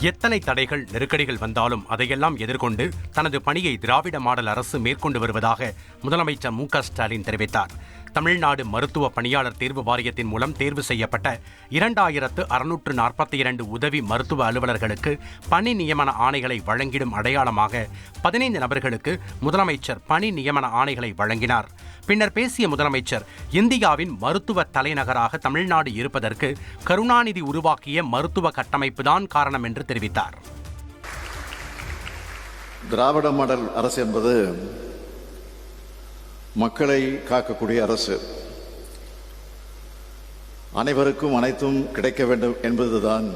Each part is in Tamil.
எத்தனை தடைகள் நெருக்கடிகள் வந்தாலும் அதையெல்லாம் எதிர்கொண்டு தனது பணியை திராவிட மாடல் அரசு மேற்கொண்டு வருவதாக முதலமைச்சர் மு ஸ்டாலின் தெரிவித்தார். தமிழ்நாடு மருத்துவ பணியாளர் தேர்வு வாரியத்தின் மூலம் தேர்வு செய்யப்பட்ட இரண்டாயிரத்து அறுநூற்று நாற்பத்தி இரண்டு உதவி மருத்துவ அலுவலர்களுக்கு பணி நியமன ஆணைகளை வழங்கிடும் அடையாளமாக பதினைந்து நபர்களுக்கு முதலமைச்சர் பணி நியமன ஆணைகளை வழங்கினார். பின்னர் பேசிய முதலமைச்சர் இந்தியாவின் மருத்துவ தலைநகராக தமிழ்நாடு இருப்பதற்கு கருணாநிதி உருவாக்கிய மருத்துவ கட்டமைப்புதான் காரணம் என்று தெரிவித்தார். திராவிட மாடல் அரசு என்பது மக்களை காக்கக்கூடிய அரசு. அனைவருக்கும் அனைத்தும் கிடைக்க வேண்டும் என்பதுதான்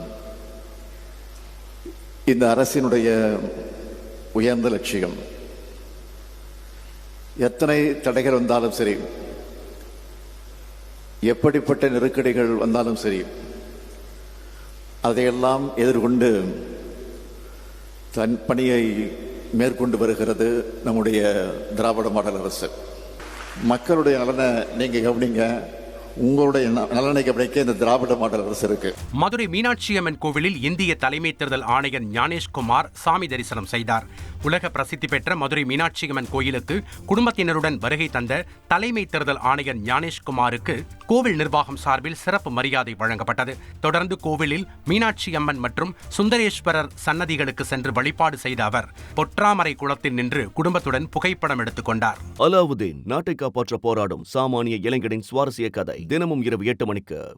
இந்த அரசினுடைய உயர்ந்த லட்சியம். எத்தனை தடைகள் வந்தாலும் சரி எப்படிப்பட்ட நெருக்கடிகள் வந்தாலும் சரி அதையெல்லாம் எதிர்கொண்டு தன் பணியை மேற்கொண்டு வருகிறது நம்முடைய திராவிட மாடல் அரசு. மக்களுடைய நலனை நீங்க கவனிங்க. உங்களுடைய ந- நலனை கவனிக்க இந்த திராவிட மாடல் அரசு இருக்கு. மதுரை மீனாட்சி அம்மன் கோவிலில் இந்திய தலைமை தேர்தல் ஆணையர் ஞானேஷ்குமார் சாமி தரிசனம் செய்தார். உலக பிரசித்தி பெற்ற மதுரை மீனாட்சி அம்மன் கோயிலுக்கு குடும்பத்தினருடன் வருகை தந்த தலைமை தேர்தல் ஆணையர் ஞானேஷ்குமாருக்கு கோவில் நிர்வாகம் சார்பில் சிறப்பு மரியாதை வழங்கப்பட்டது. தொடர்ந்து கோவிலில் மீனாட்சி அம்மன் மற்றும் சுந்தரேஸ்வரர் சன்னதிகளுக்கு சென்று வழிபாடு செய்த அவர் பொற்றாமரை குளத்தில் நின்று குடும்பத்துடன் புகைப்படம் எடுத்துக் கொண்டார். அலாவுதீன் நாட்டை காப்பாற்ற போராடும் சாமானிய இளைஞனின் சுவாரஸ்ய கதை தினமும் இரவு எட்டு மணிக்கு.